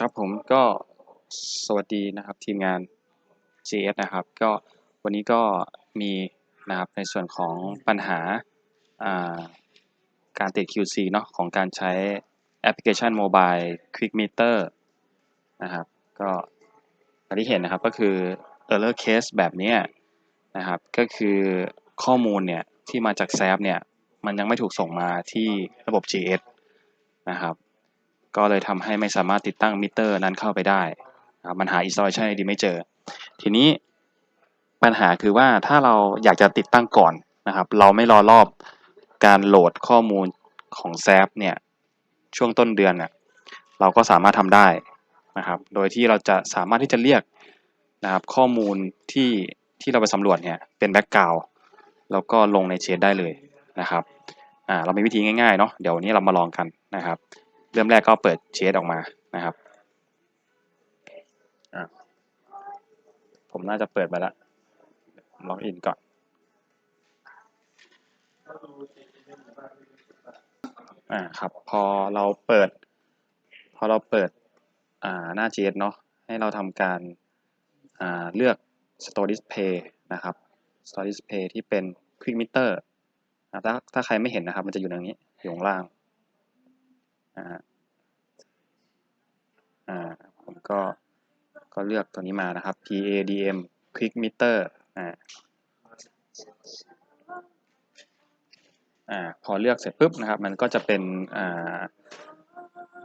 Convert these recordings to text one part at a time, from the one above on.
ครับผมก็สวัสดีนะครับทีมงาน GS นะครับ ก็วันนี้ก็มีนะครับในส่วนของปัญหาาการติด QC เนาะของการใช้แอปพลิเคชัน Mobile Quick Meter นะครับก็อย่างที่เห็นนะครับก็คือ error case แบบนี้นะครับ ก็คือข้อมูลเนี่ยที่มาจาก SAP เนี่ย มันยังไม่ถูกส่งมาที่ระบบ GS นะครับ ก็เลยทำให้ไม่สามารถติดตั้งมิเตอร์นั้นเข้าไปได้นะครับมันหา installation ID ไม่เจอ ทีนี้ปัญหาคือว่าถ้าเราอยากจะติดตั้งก่อนนะครับ เราไม่รอรอบการโหลดข้อมูลของ SAP เนี่ยช่วงต้นเดือนเนี่ยเราก็สามารถทำได้นะครับ โดยที่เราจะสามารถที่จะเรียกนะครับข้อมูลที่ที่เราไปสำรวจเนี่ยเป็นแบ็กกราวแล้วก็ลงในเชดได้เลยนะครับอ่าเรามีวิธีง่ายๆเนาะเดี๋ยววันนี้เรามาลองกันนะครับ เริ่มแรกก็เปิดเชดออกมานะครับ ผมน่าจะเปิดไปแล้วล็อกอินก่อนอ่าครับ พอเราเปิด พอเราเปิดอ่าหน้า JS เนาะให้เราทำการอ่าเลือก Store Display นะครับ Store Display ที่เป็น Quick Meter อ่าถ้าถ้าใครไม่เห็นนะครับ มันจะอยู่ตรงนี้ อยู่ข้างล่างอ่า อ่าผมก็ก็เลือกตัวนี้มานะครับ PADM Quick Meter อ่าอ่าพอเลือกเสร็จปุ๊บนะครับ มันก็จะเป็นอ่า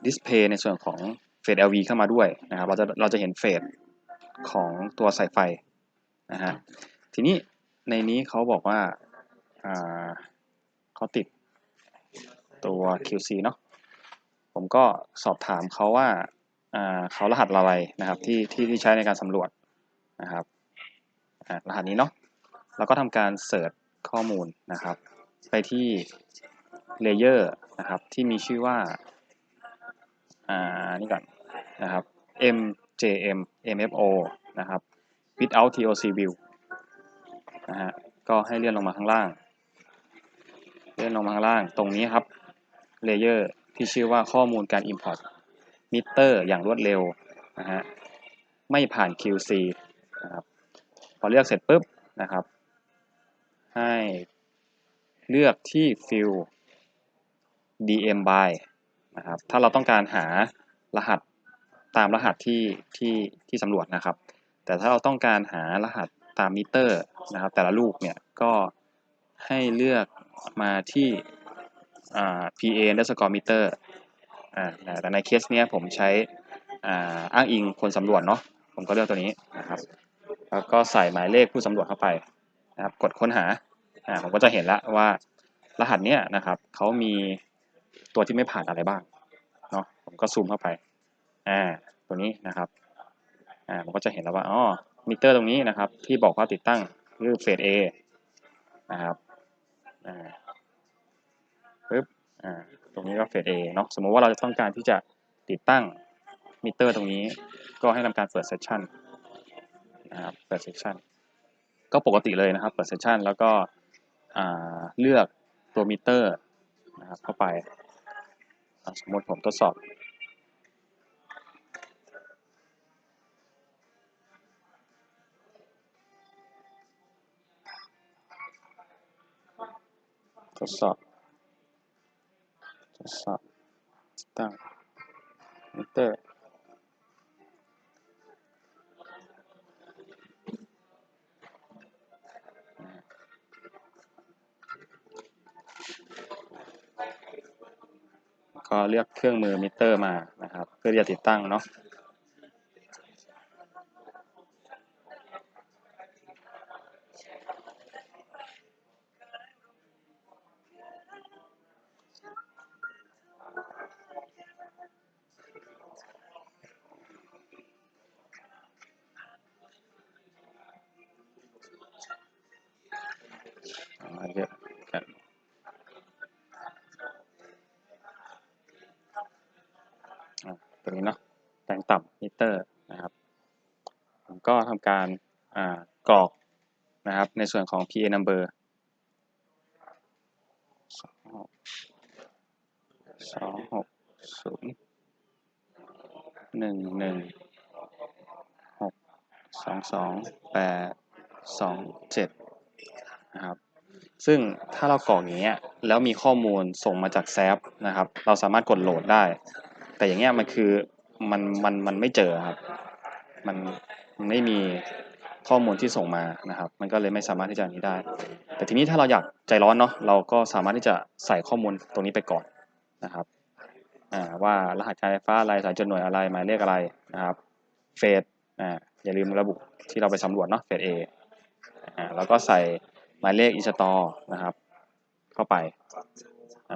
ดิสเพย์ในส่วนของเฟส LV เข้ามาด้วยนะครับ เราจะเราจะเห็นเฟสของตัวสายไฟนะฮะ ทีนี้ในนี้เขาบอกว่าอ่าเขาติดตัว QC เนาะ ผมก็สอบถามเขาว่า เขารหัสอะไรนะครับที่ที่ที่ใช้ในการสำรวจนะครับรหัสนี้เนาะแล้วก็ทำการเสิร์ชข้อมูลนะครับ ไปที่เลเยอร์นะครับที่มีชื่อว่าอ่านี่ก่อนนะครับ MJM MFO นะครับ without TOC view นะฮะก็ให้เลื่อนลงมาข้างล่าง เลื่อนลงมาข้างล่างตรงนี้ครับเลเยอร์ที่ชื่อว่าข้อมูลการ import มิเตอร์อย่างรวดเร็วนะฮะไม่ผ่าน QC นะครับพอเลือกเสร็จปุ๊บนะครับ ให้เลือกที่ fill DM by นะครับถ้าเราต้องการหารหัสตามรหัสที่ที่ที่สำรวจนะครับ แต่ถ้าเราต้องการหารหัสตามมิเตอร์นะครับ แต่ละลูกเนี่ยก็ให้เลือกมาที่อ่า PA underscore meter อ่าแต่ในเคสเนี้ยผมใช้อ่าอ้างอิงคนสำรวจเนาะผมก็เลือกตัวนี้นะครับแล้วก็ใส่หมายเลขผู้สำรวจเข้าไปนะครับกดค้นหาอ่าผมก็จะเห็นแล้วว่ารหัสเนี้ยนะครับเขามีตัวที่ไม่ผ่านอะไรบ้างเนาะผมก็ซูมเข้าไปอ่าตัวนี้นะครับอ่าผมก็จะเห็นแล้วว่าอ๋อมิเตอร์ตรงนี้นะครับที่บอกว่าติดตั้งคือเฟส A นะครับอ่าปึ๊บอ่า ตรงนี้ก็เฟส A เนาะสมมุติว่าเราจะต้องการที่จะติดตั้งมิเตอร์ตรงนี้ ก็ให้ทำการเปิดเซสชันนะครับเปิดเซสชันก็ปกติเลยนะครับ เปิดเซสชันแล้วก็เลือกตัวมิเตอร์นะครับเข้าไป สมมติผมทดสอบ ทดสอบ สอบติดตั้งมิเตอร์ก็เลือกเครื่องมือมิเตอร์มานะครับ เพื่อที่จะติดตั้งเนาะ มาเยอะกันตรงนี้เนาะแรงต่ำมิเตอร์นะครับผมก็ทำการกรอกนะครับในส่วนของ PA number สองหกสองหกศูนย์หนึ่งหนึ่งหกสองสองแปดสองเจ็ดนะครับ ซึ่งถ้าเรากรอกอย่างเงี้ยแล้วมีข้อมูลส่งมาจากแซฟนะครับ เราสามารถกดโหลดได้ แต่อย่างเงี้ยมันคือมันมันมันไม่เจอครับ มันไม่มีข้อมูลที่ส่งมานะครับ มันก็เลยไม่สามารถที่จะนี้ได้ แต่ทีนี้ถ้าเราอยากใจร้อนเนาะเราก็สามารถที่จะใส่ข้อมูลตรงนี้ไปก่อนนะครับว่ารหัสการไฟฟ้าอะไรสายจดหน่วยอะไรหมายเลขอะไรนะครับเฟสอ่าอย่าลืมระบุที่เราไปสำรวจเนาะเฟสเออ่าแล้วก็ใส่ หมายเลขอินสตอลนะครับ เข้าไป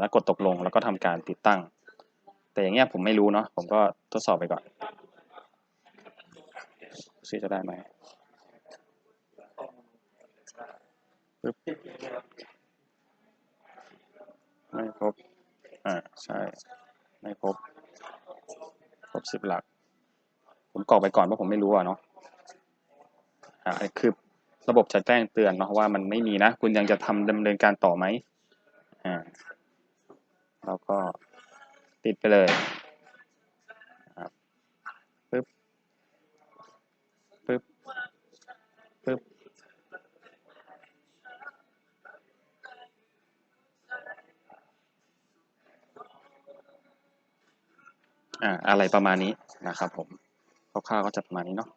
แล้วกดตกลงแล้วก็ทำการติดตั้ง แต่อย่างเงี้ยผมไม่รู้เนาะผมก็ทดสอบไปก่อนซิจะได้ไหมไม่ครบ อ่า ใช่ ไม่ครบ ครบสิบหลัก ผมกรอกไปก่อนเพราะผมไม่รู้อะเนาะ อ่าคือ ระบบจะแจ้งเตือนเนาะว่ามันไม่มีนะ คุณยังจะทำดำเนินการต่อไหมอ่าแล้วก็ติดไปเลยครับปึ๊บปึ๊บปึ๊บอ่าอะไรประมาณนี้นะครับผมคร่าวๆก็จะประมาณนี้เนาะ